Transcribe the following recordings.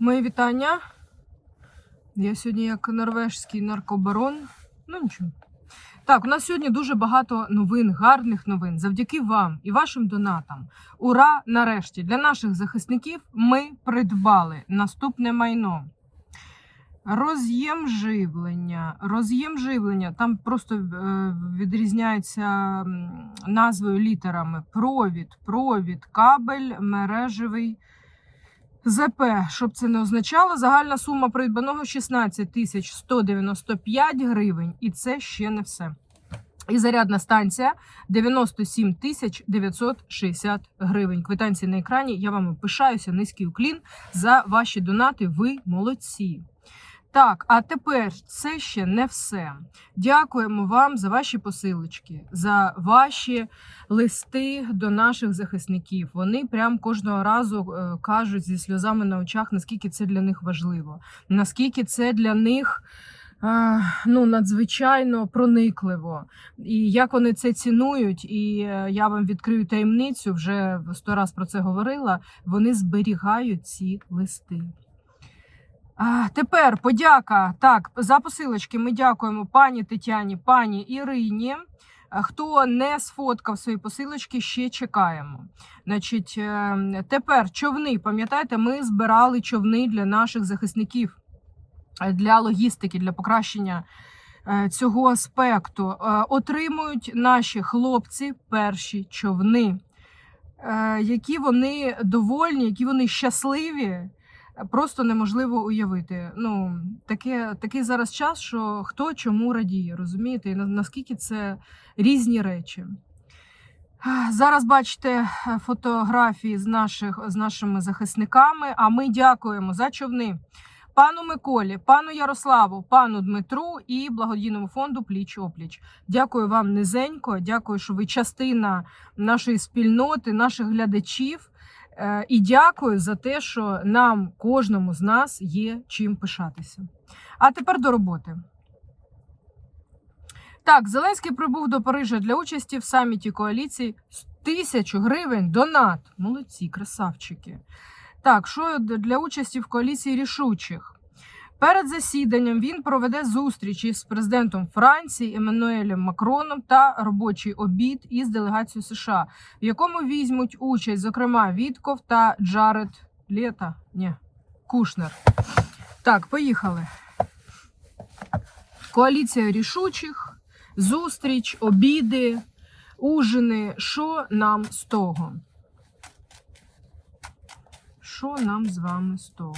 Мої вітання. Я сьогодні як норвежський наркобарон. Ну нічого. Так, у нас сьогодні дуже багато новин, гарних новин. Завдяки вам і вашим донатам. Ура! Нарешті для наших захисників ми придбали наступне майно. Роз'єм живлення. Роз'єм живлення. Там просто е, відрізняється назвою літерами: провід, провід, кабель, мережевий. ЗП, щоб це не означало, загальна сума придбаного 16 тисяч 195 гривень. І це ще не все. І зарядна станція 97 тисяч 960 гривень. Квитанції на екрані. Я вами пишаюся. Низький уклін за ваші донати. Ви молодці. Так, а тепер це ще не все. Дякуємо вам за ваші посилочки, за ваші листи до наших захисників. Вони прям кожного разу е, кажуть зі сльозами на очах, наскільки це для них важливо, наскільки це для них. е, Ну, надзвичайно проникливо, і як вони це цінують, і е, я вам відкрию таємницю, вже сто раз про це говорила. Вони зберігають ці листи. Тепер подяка. Так, за посилочки ми дякуємо пані Тетяні, пані Ірині. Хто не сфоткав свої посилочки, ще чекаємо. Значить, е, тепер човни. Пам'ятаєте, ми збирали човни для наших захисників е, для логістики, для покращення е, цього аспекту. Е, Отримують наші хлопці перші човни, е, які вони довольні, які вони щасливі просто неможливо уявити. Ну, таке, такий зараз час, що хто чому радіє, розумієте? І наскільки це різні речі. Зараз бачите е, фотографії з, наших, з нашими захисниками, а ми дякуємо за човни. Пану Миколі, пану Ярославу, пану Дмитру і благодійному фонду Пліч опліч. Дякую вам низенько. Дякую, що ви частина нашої спільноти, наших глядачів. Е, І дякую за те, що нам, кожному з нас, є чим пишатися. А тепер до роботи. Так, Зеленський прибув до Парижа для участі в саміті коаліції з тисячу гривень донат. Молодці, красавчики. Так, що для участі в коаліції рішучих? Перед засіданням він проведе зустрічі з президентом Франції Еммануелем Макроном та робочий обід із делегацією США, в якому візьмуть участь, зокрема, Вітков та Джаред Лєта. Ні, Кушнер. Так, поїхали. Коаліція рішучих, зустріч, обіди, ужини. Що нам з того? Що нам з вами з того?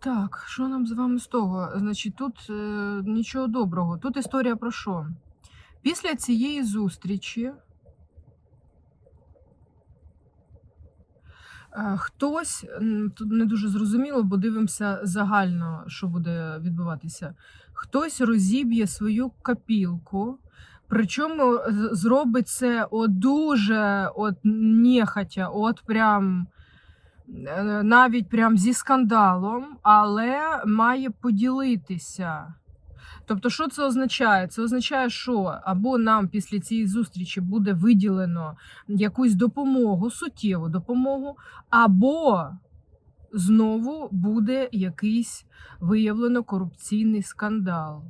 Так, що нам з вами з того? Значить, тут е, нічого доброго. Тут історія про що? Після цієї зустрічі е, хтось, тут не дуже зрозуміло, бо дивимося загально, що буде відбуватися. Хтось розіб'є свою копілку. Причому зробить це от дуже от нехотя, от прям навіть прям зі скандалом, але має поділитися. Тобто, що це означає? Це означає, що або нам після цієї зустрічі буде виділено якусь допомогу, суттєву допомогу, або знову буде якийсь виявлено корупційний скандал.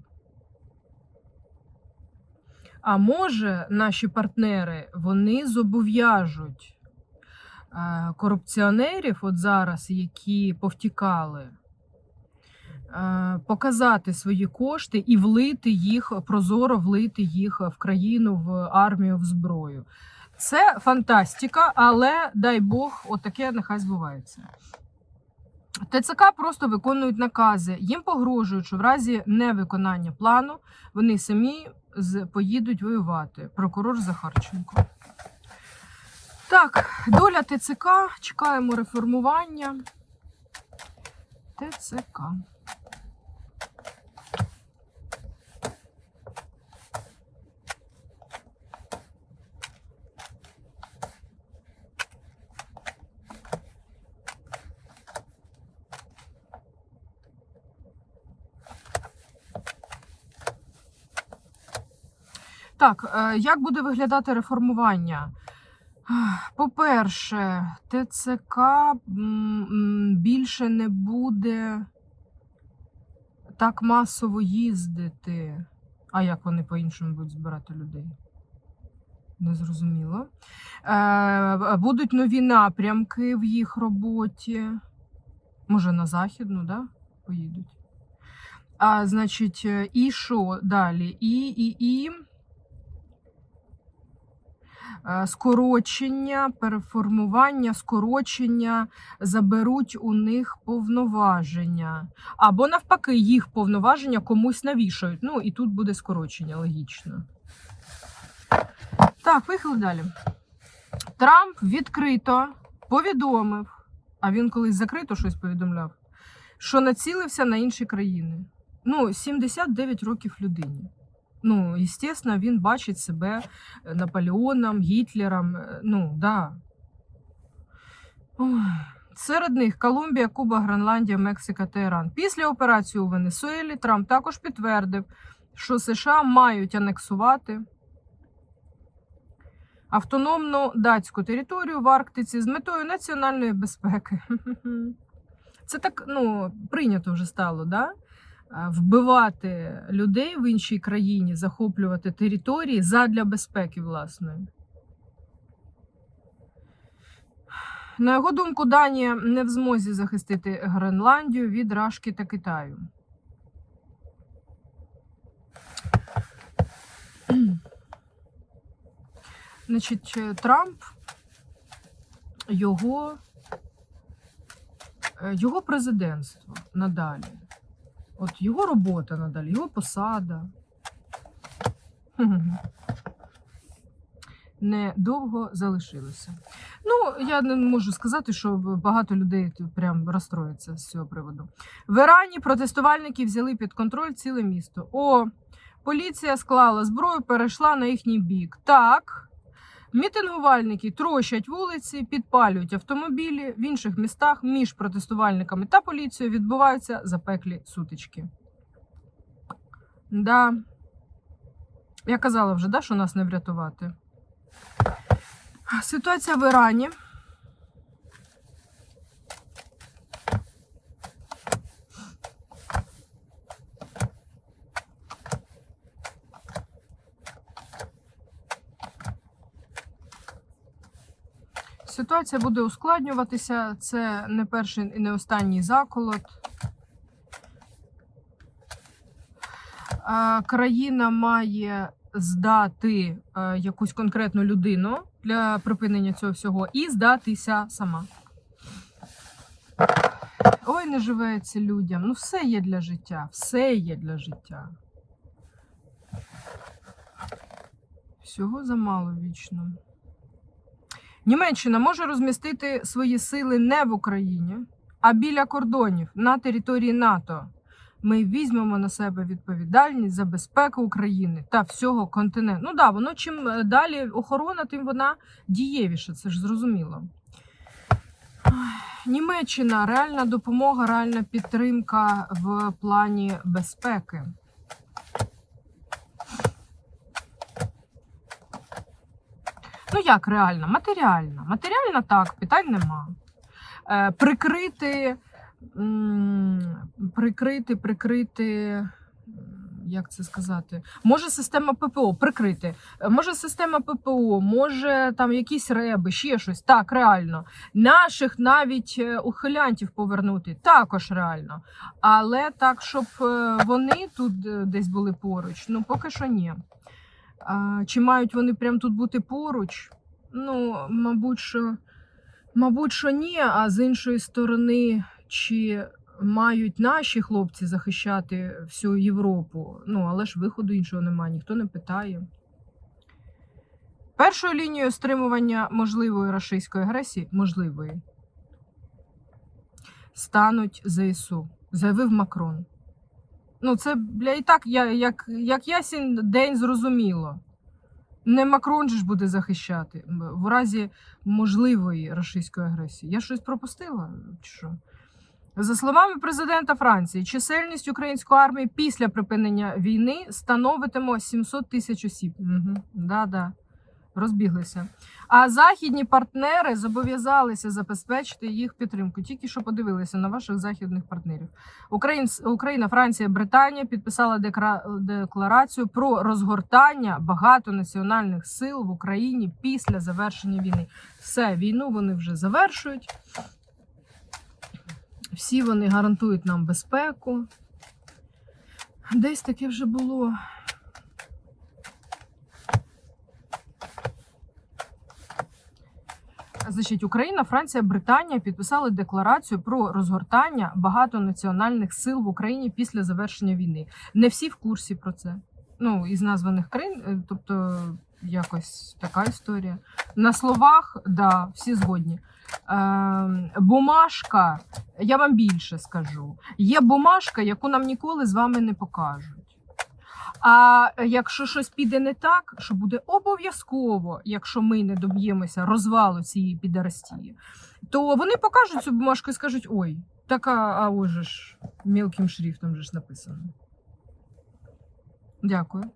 А може, наші партнери вони зобов'яжуть е, корупціонерів, от зараз, які повтікали, е, показати свої кошти і влити їх прозоро влити їх в країну, в армію, в зброю. Це фантастика, але дай Бог, отаке нехай збувається. ТЦК просто виконують накази. Їм погрожують, що в разі невиконання плану вони самі поїдуть воювати. Прокурор Захарченко. Так, доля ТЦК, чекаємо реформування. ТЦК. Так, е, як буде виглядати реформування? По-перше, ТЦК більше не буде так масово їздити. А як вони по-іншому будуть збирати людей? Незрозуміло. Е, будуть нові напрямки в їх роботі. Може, на західну, да? Поїдуть. А, значить, е, і що далі? І, і, і. Е, Скорочення, переформування, скорочення, заберуть у них повноваження. Або навпаки, їх повноваження комусь навішають. Ну, і тут буде скорочення, логічно. Так, поїхали далі. Трамп відкрито повідомив, а він колись закрито щось повідомляв, що націлився на інші країни. Ну, 79 років людині. Ну, естественно, він бачить себе е, Наполеоном, Гітлером. е, Ну, да. Серед них Колумбія, Куба, Гренландія, Мексика та Іран. Після операції у Венесуелі Трамп також підтвердив, що США мають анексувати автономну датську територію в Арктиці з метою національної безпеки. Це так ну, прийнято вже стало, да? А, вбивати людей в іншій країні, захоплювати території задля безпеки власної. На його думку, Данія не в змозі захистити Гренландію від Рашки та Китаю. Значить, е, Трамп, його, е, його президентство надалі. От його робота надалі, його посада. Недовго залишилося. Ну, я не можу сказати, що багато людей прям розстроїться з цього приводу. В Ірані протестувальники взяли під контроль ціле місто. О, поліція склала зброю, перейшла на їхній бік. Так. Мітингувальники трощать вулиці, підпалюють автомобілі в інших містах між протестувальниками та поліцією відбуваються запеклі сутички. Да. Я казала вже, да, що нас не врятувати. Ситуація в Ірані. Ситуація буде ускладнюватися. Це не перший і не останній заколот. Країна має здати е, якусь конкретну людину для припинення цього всього і здатися сама. Ой, не живеться людям. Ну, все є для життя. Все є для життя. Всього замало вічно. Німеччина може розмістити свої сили не в Україні, а біля кордонів на території НАТО. Ми візьмемо на себе відповідальність за безпеку України та всього континенту. Ну да, воно чим е, далі охорона, тим вона дієвіша, це ж зрозуміло. Німеччина реальна допомога, реальна підтримка в плані безпеки. Ну як реальна? Матеріальна. Матеріальна так, питань нема. Е, прикрити, прикрити, прикрити. Як це сказати? Може система ППО прикрити. Е, Може система ППО, може там якісь реби, ще щось. Так, реально. Наших навіть е, ухилянтів повернути також реально. Але так, щоб е, вони тут десь були поруч, ну поки що ні. Чи мають вони прям тут бути поруч? Ну, мабуть, що, мабуть, що ні. А з іншої сторони, чи мають наші хлопці захищати всю Європу? Ну, але ж виходу іншого немає, ніхто не питає. Першою лінією стримування можливої рашистської агресії, можливої, стануть ЗСУ, заявив Макрон. Ну, це бля, і так, я, як, як ясін день зрозуміло. Не Макрон же ж буде захищати в разі можливої рашистської агресії. Я щось пропустила? Чи що? За словами президента Франції, чисельність української армії після припинення війни становитиме 700 тисяч осіб. Угу. Да-да. Розбіглися. А західні партнери зобов'язалися забезпечити їх підтримку. Тільки що подивилися на ваших західних партнерів. Україн, Україна, Франція, Британія підписала декларацію про розгортання багатонаціональних сил в Україні після завершення війни. Все, війну вони вже завершують. Всі вони гарантують нам безпеку. Десь таке вже було. Значить, Україна, Франція, Британія підписали декларацію про розгортання багатонаціональних сил в Україні після завершення війни. Не всі в курсі про це. Ну, із названих країн, е, тобто якось така історія. На словах, да, всі згодні. Е, бумажка, я вам більше скажу. Є бумажка, яку нам ніколи з вами не покажуть. А якщо щось піде не так, що буде обов'язково, якщо ми не доб'ємося розвалу цієї підарастії, то вони покажуть цю бумажку і скажуть: ой, така, а ось же ж мілким шрифтом же ж написано. Дякую.